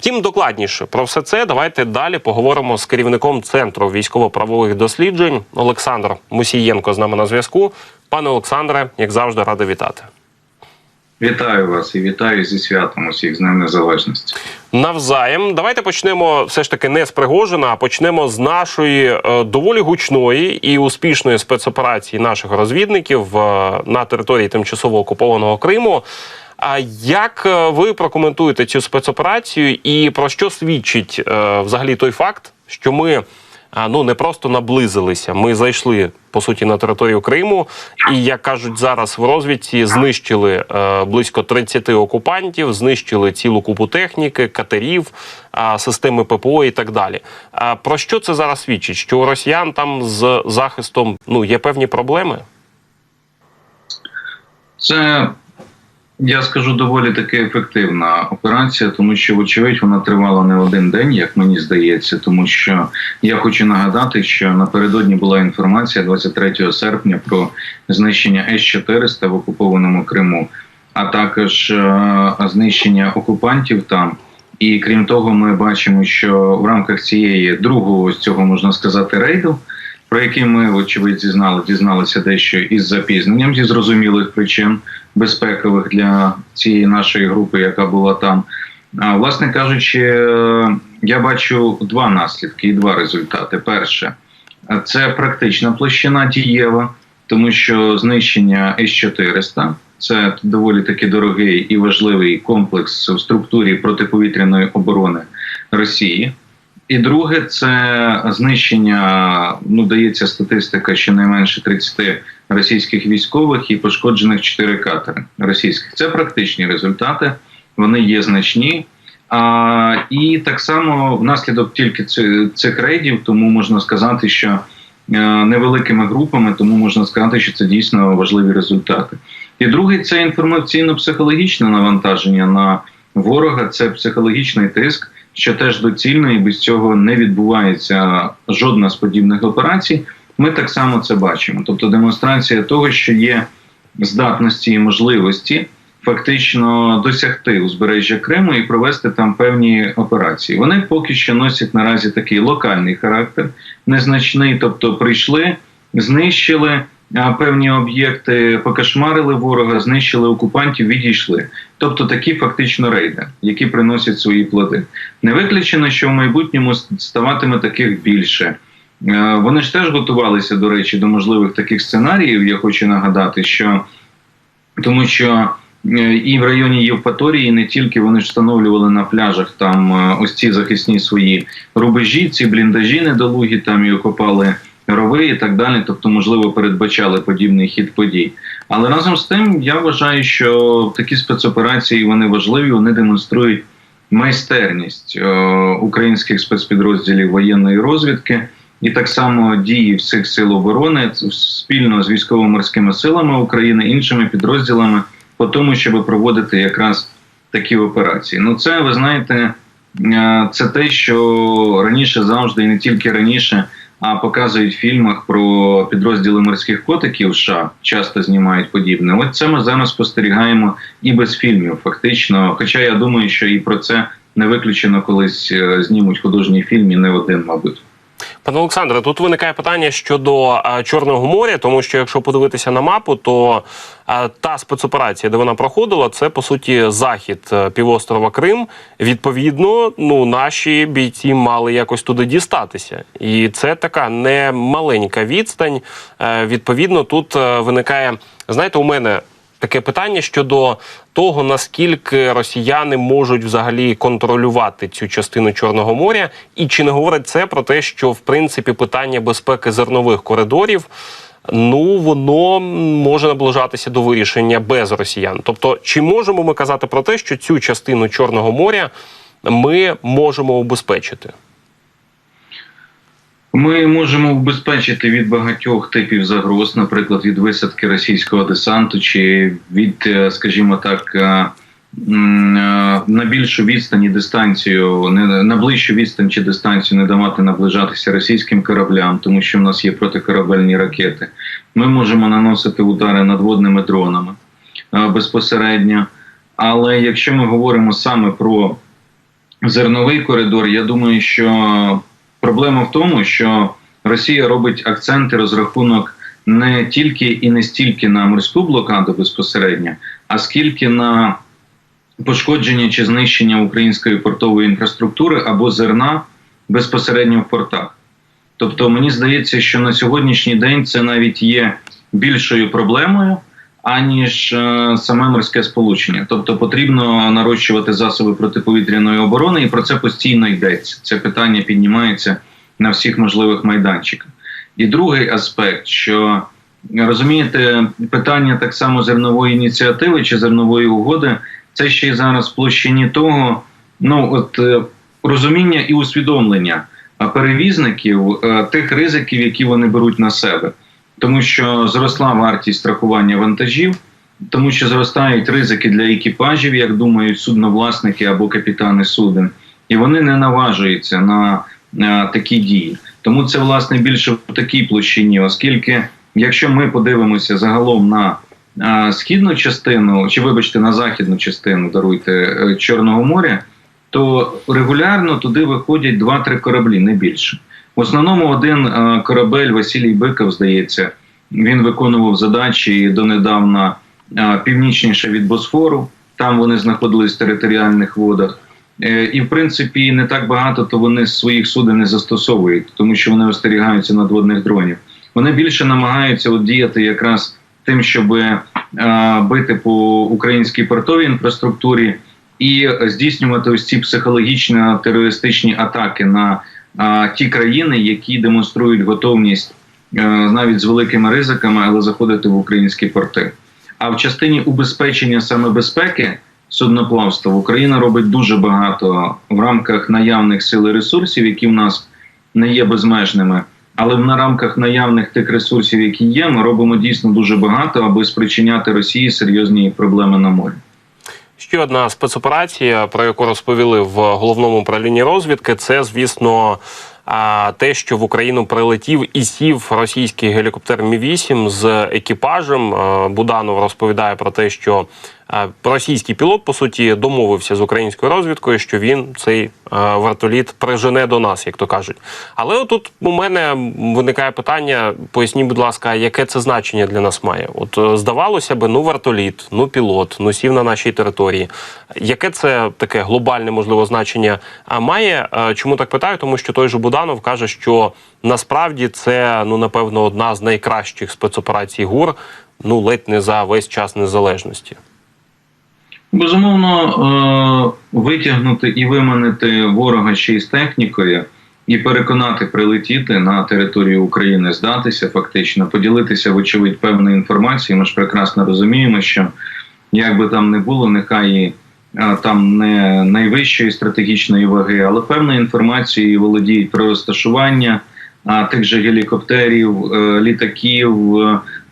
Втім, докладніше про все це давайте далі поговоримо з керівником центру військово-правових досліджень Олександр Мусієнко з нами на зв'язку. Пане Олександре, як завжди, радий вітати. Вітаю вас і вітаю зі святом усіх з Днем Незалежності. Навзаєм, давайте почнемо все ж таки не з Пригожина, а почнемо з нашої е, доволі гучної і успішної спецоперації наших розвідників е, на території тимчасово окупованого Криму. А як е, ви прокоментуєте цю спецоперацію, і про що свідчить е, взагалі той факт, що ми а, ну не просто наблизилися, ми зайшли по суті на територію Криму, і як кажуть зараз в розвідці, знищили е, близько 30 окупантів, знищили цілу купу техніки, катерів, системи ППО і так далі. Про що це зараз свідчить? Що у росіян там з захистом ну є певні проблеми? Це я скажу доволі таки ефективна операція, тому що, вочевидь, вона тривала не один день, як мені здається. Тому що я хочу нагадати, що напередодні була інформація 23 серпня про знищення С-400 в окупованому Криму, а також е, знищення окупантів там. І крім того, ми бачимо, що в рамках цієї другого з цього можна сказати рейду, про який ми вочевидь зізнали, дізналися дещо із запізненням зі зрозумілих причин безпекових для цієї нашої групи, яка була там. А, власне кажучи, я бачу два наслідки і два результати. Перше, це практична площина дієва, тому що знищення С-400 це доволі таки дорогий і важливий комплекс в структурі протиповітряної оборони Росії. І друге, це знищення. Ну дається статистика, що не 30 російських військових і пошкоджених 4 катери російських. Це практичні результати, вони є значні. А, І так само внаслідок тільки цих, рейдів, тому можна сказати, що е, невеликими групами, тому можна сказати, що це дійсно важливі результати. І другий це інформаційно-психологічне навантаження на ворога, це психологічний тиск що теж доцільно і без цього не відбувається жодна з подібних операцій. Ми так само це бачимо. Тобто, демонстрація того, що є здатності і можливості фактично досягти узбережжя Криму і провести там певні операції. Вони поки що носять наразі такий локальний характер, незначний, тобто прийшли, знищили певні об'єкти покошмарили ворога, знищили окупантів, відійшли. Тобто такі фактично рейди, які приносять свої плоди. Не виключено, що в майбутньому ставатиме таких більше. Вони ж теж готувалися, до речі, до можливих таких сценаріїв. Я хочу нагадати, що тому що і в районі Євпаторії не тільки вони ж встановлювали на пляжах там ось ці захисні свої рубежі, ці бліндажі недолугі там і окопали рови і так далі, тобто, можливо, передбачали подібний хід подій. Але разом з тим я вважаю, що такі спецоперації вони важливі, вони демонструють майстерність е, українських спецпідрозділів воєнної розвідки. І так само дії всіх сил оборони спільно з військово-морськими силами України, іншими підрозділами по тому, щоб проводити якраз такі операції. Ну, це ви знаєте, е, це те, що раніше завжди, і не тільки раніше, а показують в фільмах про підрозділи морських котиків. США часто знімають подібне. От це ми зараз спостерігаємо і без фільмів, фактично. Хоча я думаю, що і про це не виключено колись е, знімуть художній фільм і не один, мабуть. Пане Олександре, тут виникає питання щодо а, Чорного моря, тому що якщо подивитися на мапу, то а, та спецоперація, де вона проходила, це по суті захід е, півострова Крим. Відповідно, ну наші бійці мали якось туди дістатися, і це така не маленька відстань. Е, відповідно, тут е, виникає, знаєте, у мене таке питання щодо того, наскільки росіяни можуть взагалі контролювати цю частину Чорного моря, і чи не говорить це про те, що в принципі питання безпеки зернових коридорів. Ну, воно може наближатися до вирішення без росіян. Тобто, чи можемо ми казати про те, що цю частину Чорного моря ми можемо убезпечити? Ми можемо убезпечити від багатьох типів загроз, наприклад, від висадки російського десанту, чи від, е, скажімо так, е, е, на більшу відстань і дистанцію, не на ближчу відстань чи дистанцію не давати наближатися російським кораблям, тому що в нас є протикорабельні ракети. Ми можемо наносити удари надводними дронами безпосередньо. Але якщо ми говоримо саме про зерновий коридор, я думаю, що проблема в тому, що Росія робить акценти розрахунок не тільки і не стільки на морську блокаду безпосередньо, а скільки на пошкодження чи знищення української портової інфраструктури або зерна безпосередньо в портах. Тобто, мені здається, що на сьогоднішній день це навіть є більшою проблемою, аніж е, саме морське сполучення. Тобто потрібно нарощувати засоби протиповітряної оборони, і про це постійно йдеться. Це питання піднімається на всіх можливих майданчиках. І другий аспект, що розумієте, питання так само зернової ініціативи чи зернової угоди, це ще й зараз в площині того, ну от е, розуміння і усвідомлення перевізників е, тих ризиків, які вони беруть на себе, тому що зросла вартість страхування вантажів. Тому що зростають ризики для екіпажів, як думають судновласники або капітани суден, і вони не наважуються на, такі дії. Тому це власне більше в такій площині, оскільки, якщо ми подивимося загалом на східну частину, чи вибачте, на західну частину даруйте е, Чорного моря, то регулярно туди виходять 2-3 кораблі, не більше. В основному один корабель Василій Биков, здається, він виконував задачі донедавна північніше від Босфору. Там вони знаходились в територіальних водах. Е, І в принципі не так багато то вони своїх суден не застосовують, тому що вони остерігаються надводних дронів. Вони більше намагаються от діяти якраз тим, щоб е, бити по українській портовій інфраструктурі і здійснювати ось ці психологічно терористичні атаки на е, ті країни, які демонструють готовність е, навіть з великими ризиками, але заходити в українські порти. А в частині убезпечення саме безпеки судноплавства Україна робить дуже багато в рамках наявних сил і ресурсів, які в нас не є безмежними. Але на рамках наявних тих ресурсів, які є, ми робимо дійсно дуже багато, аби спричиняти Росії серйозні проблеми на морі. Ще одна спецоперація, про яку розповіли в головному управлінні розвідки, це звісно. А те, що в Україну прилетів і сів російський гелікоптер Мі 8 з екіпажем, Е, Буданов розповідає про те, що російський пілот по суті домовився з українською розвідкою, що він цей е, вертоліт прижене до нас, як то кажуть. Але отут у мене виникає питання: поясніть, будь ласка, яке це значення для нас має? От е, здавалося би, ну вертоліт, ну пілот, ну сів на нашій території. Яке це таке глобальне можливо значення має? Е, Чому так питаю? Тому що той же Буданов каже, що насправді це ну напевно одна з найкращих спецоперацій ГУР, ну ледь не за весь час незалежності. Безумовно, е, витягнути і виманити ворога ще й з технікою, і переконати прилетіти на територію України, здатися фактично, поділитися, вочевидь, певною інформацією. Ми ж прекрасно розуміємо, що як би там не було, нехай і, е, там не найвищої стратегічної ваги, але певною інформацією володіють про розташування тих же гелікоптерів, е, літаків.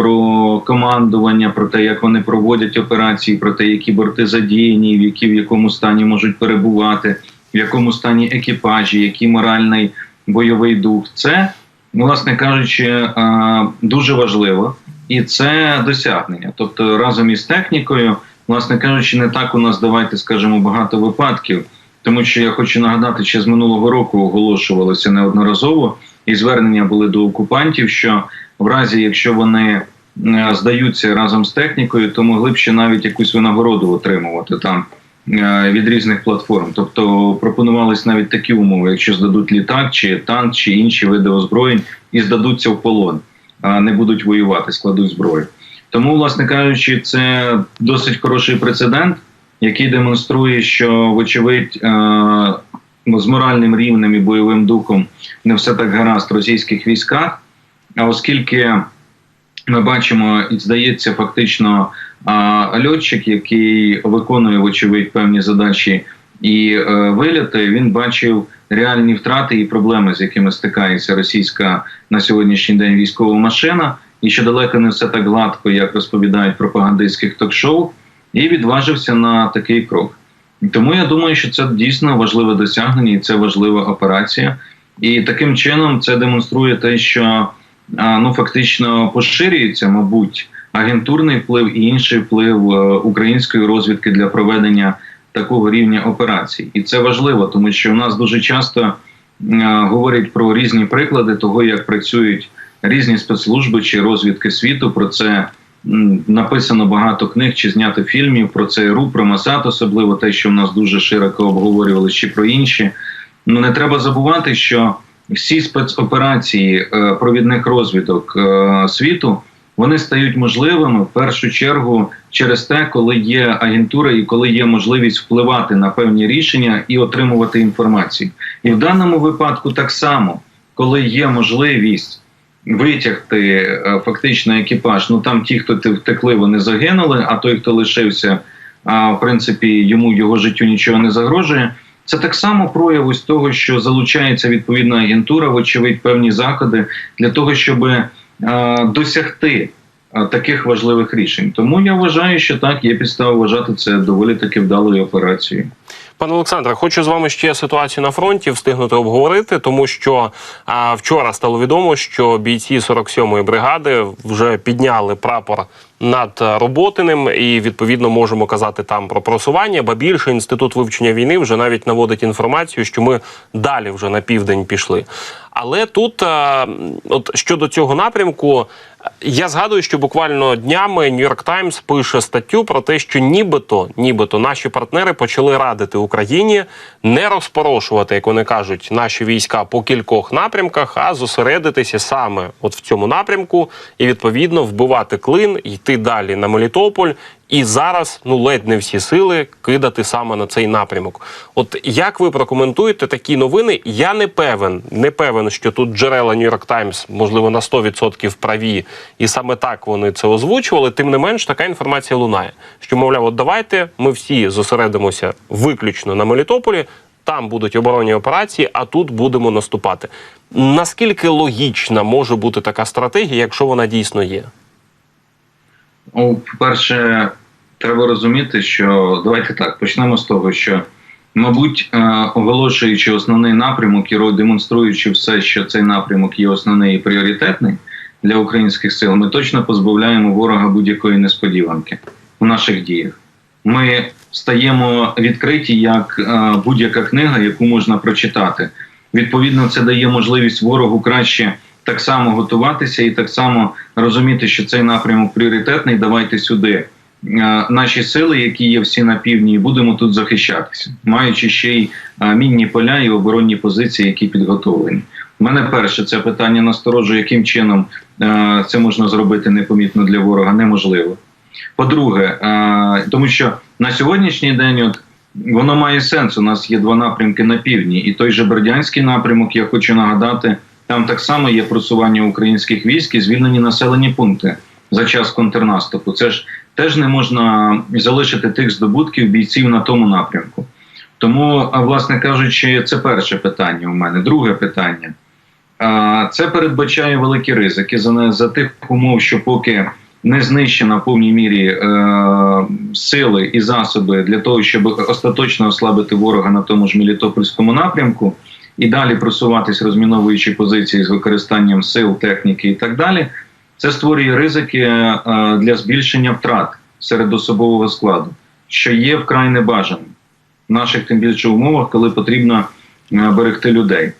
Про командування, про те, як вони проводять операції, про те, які борти задіяні, в які в якому стані можуть перебувати, в якому стані екіпажі, який моральний бойовий дух. Це, власне кажучи, е, дуже важливо, і це досягнення. Тобто, разом із технікою, власне кажучи, не так у нас давайте скажемо багато випадків, тому що я хочу нагадати, що з минулого року оголошувалося неодноразово, і звернення були до окупантів, що в разі, якщо вони е, здаються разом з технікою, то могли б ще навіть якусь винагороду отримувати там е, від різних платформ. Тобто пропонувались навіть такі умови, якщо здадуть літак, чи танк, чи інші види озброєнь, і здадуться в полон, а не будуть воювати, складуть зброю. Тому, власне кажучи, це досить хороший прецедент, який демонструє, що, вочевидь, е, з моральним рівнем і бойовим духом не все так гаразд в російських військах. А оскільки ми бачимо, і здається, фактично льотчик, який виконує, вочевидь, певні задачі і е, виліти, він бачив реальні втрати і проблеми, з якими стикається російська на сьогоднішній день військова машина, і що далеко не все так гладко, як розповідають пропагандистських ток-шоу, і відважився на такий крок. Тому я думаю, що це дійсно важливе досягнення, і це важлива операція. І таким чином це демонструє те, що ну фактично поширюється, мабуть, агентурний вплив і інший вплив е, української розвідки для проведення такого рівня операцій, і це важливо, тому що у нас дуже часто е, говорять про різні приклади того, як працюють різні спецслужби чи розвідки світу. Про це написано багато книг чи знято фільмів про ЦРУ, про Масад, особливо те, що в нас дуже широко обговорювали, чи про інші. Ну не треба забувати, що всі спецоперації е, провідних розвідок е, світу вони стають можливими в першу чергу через те, коли є агентура і коли є можливість впливати на певні рішення і отримувати інформацію. І в даному випадку так само, коли є можливість витягти е, фактично екіпаж, ну там ті, хто втекли, вони загинули, а той, хто лишився, в принципі, йому його життю нічого не загрожує. Це так само прояв ось того, що залучається відповідна агентура, вочевидь, певні заходи для того, щоб е, досягти е, таких важливих рішень. Тому я вважаю, що так є підстава вважати це доволі таки вдалою операцією. Пане Олександре, хочу з вами ще ситуацію на фронті встигнути обговорити, тому що а, вчора стало відомо, що бійці 47-ї бригади вже підняли прапор над е, Роботиним, і відповідно можемо казати там про просування. Ба більше інститут вивчення війни вже навіть наводить інформацію, що ми далі вже на південь пішли. Але тут, е, от щодо цього напрямку, я згадую, що буквально днями York Times пише статтю про те, що нібито, нібито наші партнери почали радити Україні не розпорошувати, як вони кажуть, наші війська по кількох напрямках, а зосередитися саме от в цьому напрямку і відповідно вбивати клин, йти далі на Мелітополь. І зараз ну ледь не всі сили кидати саме на цей напрямок. От як ви прокоментуєте такі новини? Я не певен, не певен, що тут джерела York Times, можливо, на 100% праві, і саме так вони це озвучували. Тим не менш, така інформація лунає. Що мовляв, от давайте ми всі зосередимося виключно на Мелітополі. Там будуть оборонні операції, а тут будемо наступати. Наскільки логічна може бути така стратегія, якщо вона дійсно є? Ну, по-перше, треба розуміти, що давайте так почнемо з того, що, мабуть, е, оголошуючи основний напрямок і демонструючи все, що цей напрямок є основний і пріоритетний для українських сил, ми точно позбавляємо ворога будь-якої несподіванки в наших діях. Ми стаємо відкриті як е, будь-яка книга, яку можна прочитати. Відповідно, це дає можливість ворогу краще так само готуватися і так само розуміти, що цей напрямок пріоритетний. Давайте сюди е, наші сили, які є всі на півдні, і будемо тут захищатися, маючи ще й е, мінні поля і оборонні позиції, які підготовлені. У мене перше це питання насторожує, яким чином е, це можна зробити непомітно для ворога, неможливо. По-друге, тому що на сьогоднішній день от воно має сенс. У нас є два напрямки на півдні, і той же Бердянський напрямок, я хочу нагадати, там так само є просування українських військ і звільнені населені пункти за час контрнаступу. Це ж теж не можна залишити тих здобутків бійців на тому напрямку. Тому, власне кажучи, це перше питання у мене. Друге питання. Це передбачає великі ризики за, за тих умов, що поки не знищена в повній мірі е, сили і засоби для того, щоб остаточно ослабити ворога на тому ж Мелітопольському напрямку і далі просуватись, розміновуючи позиції з використанням сил, техніки і так далі, це створює ризики е, для збільшення втрат серед особового складу, що є вкрай небажаним в наших тим більше умовах, коли потрібно е, берегти людей.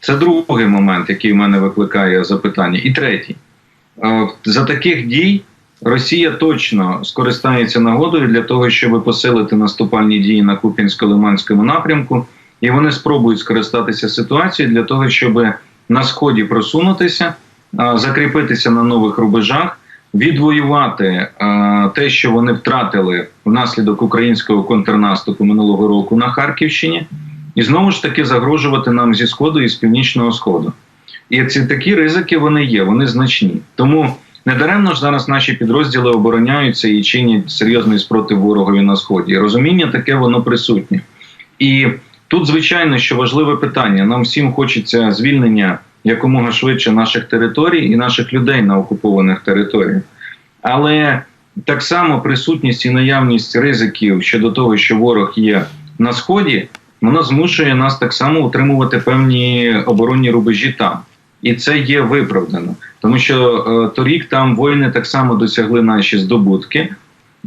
Це другий момент, який в мене викликає запитання. І третій. Е, За таких дій Росія точно скористається нагодою для того, щоб посилити наступальні дії на Куп'янсько-Лиманському напрямку, і вони спробують скористатися ситуацією для того, щоб на сході просунутися, е, закріпитися на нових рубежах, відвоювати е, те, що вони втратили внаслідок українського контрнаступу минулого року на Харківщині, і знову ж таки загрожувати нам зі сходу і з північного сходу. І ці такі ризики вони є, вони значні. Тому недаремно ж зараз наші підрозділи обороняються і чинять серйозний спротив ворогові на сході. Розуміння таке воно присутнє. І тут, звичайно, що важливе питання: нам всім хочеться звільнення якомога швидше наших територій і наших людей на окупованих територіях. Але так само присутність і наявність ризиків щодо того, що ворог є на сході, воно змушує нас так само утримувати певні оборонні рубежі там. І це є виправдано, тому що е, торік там воїни так само досягли наші здобутки,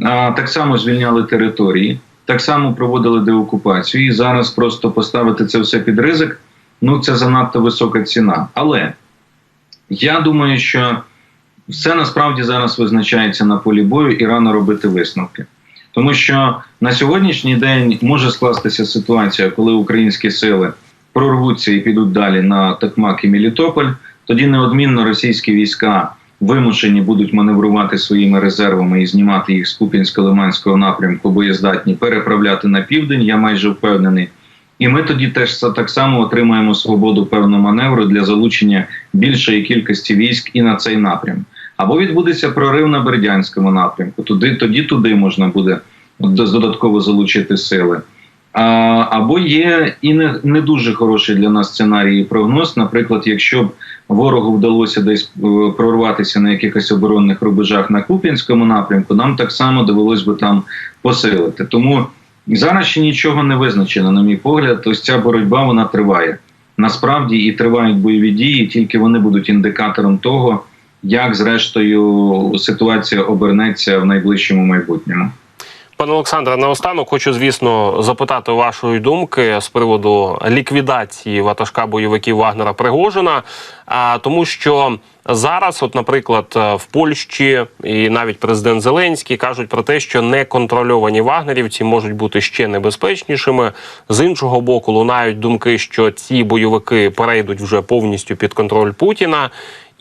а, так само звільняли території, так само проводили деокупацію. І зараз просто поставити це все під ризик. Ну це занадто висока ціна. Але я думаю, що все насправді зараз визначається на полі бою і рано робити висновки. Тому що на сьогоднішній день може скластися ситуація, коли українські сили прорвуться і підуть далі на Токмак і Мелітополь. Тоді неодмінно російські війська вимушені будуть маневрувати своїми резервами і знімати їх з Куп'янсько-Лиманського напрямку, боєздатні, переправляти на південь. Я майже впевнений. І ми тоді теж так само отримаємо свободу певного маневру для залучення більшої кількості військ і на цей напрям. Або відбудеться прорив на Бердянському напрямку. Туди тоді туди можна буде додатково залучити сили. А, або є і не, не дуже хороший для нас сценарій і прогноз. Наприклад, якщо б ворогу вдалося десь е, прорватися на якихось оборонних рубежах на Куп'янському напрямку, нам так само довелось би там посилити. Тому зараз ще нічого не визначено, на мій погляд. Ось ця боротьба вона триває. Насправді і тривають бойові дії, тільки вони будуть індикатором того, як зрештою ситуація обернеться в найближчому майбутньому. Пане Олександре, наостанок хочу, звісно, запитати вашої думки з приводу ліквідації ватажка бойовиків Вагнера Пригожина. А тому, що зараз, от, наприклад, в Польщі і навіть президент Зеленський кажуть про те, що неконтрольовані вагнерівці можуть бути ще небезпечнішими. З іншого боку, лунають думки, що ці бойовики перейдуть вже повністю під контроль Путіна.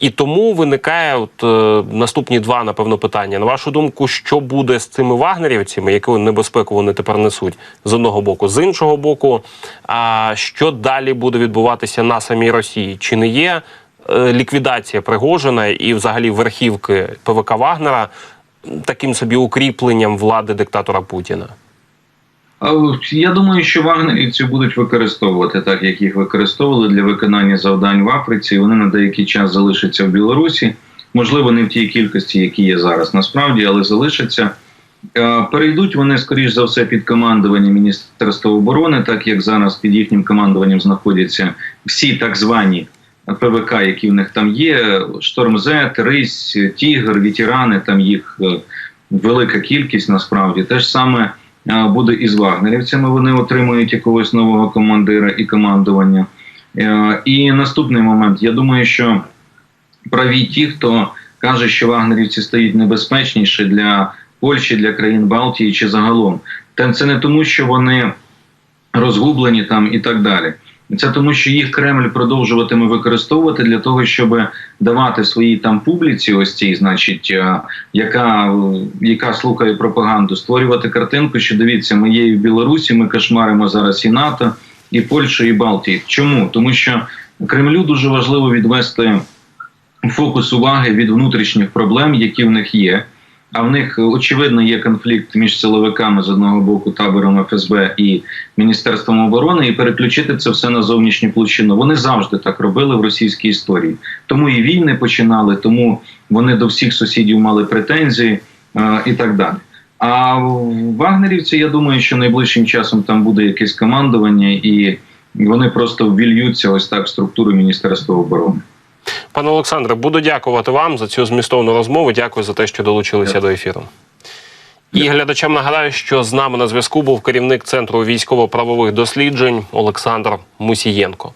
І тому виникає от е, наступні два напевно питання. На вашу думку, що буде з цими вагнерівцями, яку небезпеку вони тепер несуть з одного боку, з іншого боку, а що далі буде відбуватися на самій Росії? Чи не є е, ліквідація Пригожина і взагалі верхівки ПВК Вагнера таким собі укріпленням влади диктатора Путіна? Я думаю, що вагнерівці будуть використовувати так, як їх використовували для виконання завдань в Африці. Вони на деякий час залишаться в Білорусі. Можливо, не в тій кількості, які є зараз, насправді, але залишаться. Е, Перейдуть вони, скоріш за все, під командування Міністерства оборони, так як зараз під їхнім командуванням знаходяться всі так звані ПВК, які в них там є: Штормзет, Рись, Тігр, ветерани, там їх е, велика кількість насправді. Те ж саме буде із вагнерівцями. Вони отримують якогось нового командира і командування. Е, І наступний момент. Я думаю, що праві ті, хто каже, що вагнерівці стають небезпечніше для Польщі, для країн Балтії чи загалом. Та це не тому, що вони розгублені там і так далі. Це тому, що їх Кремль продовжуватиме використовувати для того, щоб давати своїй там публіці, ось цій, значить, е, яка, яка слухає пропаганду, створювати картинку, що дивіться, ми є і в Білорусі, ми кошмаримо зараз і НАТО, і Польщу, і Балтії. Чому? Тому що Кремлю дуже важливо відвести фокус уваги від внутрішніх проблем, які в них є. А в них очевидно є конфлікт між силовиками з одного боку табором ФСБ і Міністерством оборони, і переключити це все на зовнішню площину. Вони завжди так робили в російській історії. Тому і війни починали, тому вони до всіх сусідів мали претензії е, і так далі. А вагнерівці, я думаю, що найближчим часом там буде якесь командування, і вони просто ввільються ось так в структуру Міністерства оборони. Пане Олександре, буду дякувати вам за цю змістовну розмову. Дякую за те, що долучилися до ефіру. І глядачам нагадаю, що з нами на зв'язку був керівник центру військово-правових досліджень Олександр Мусієнко.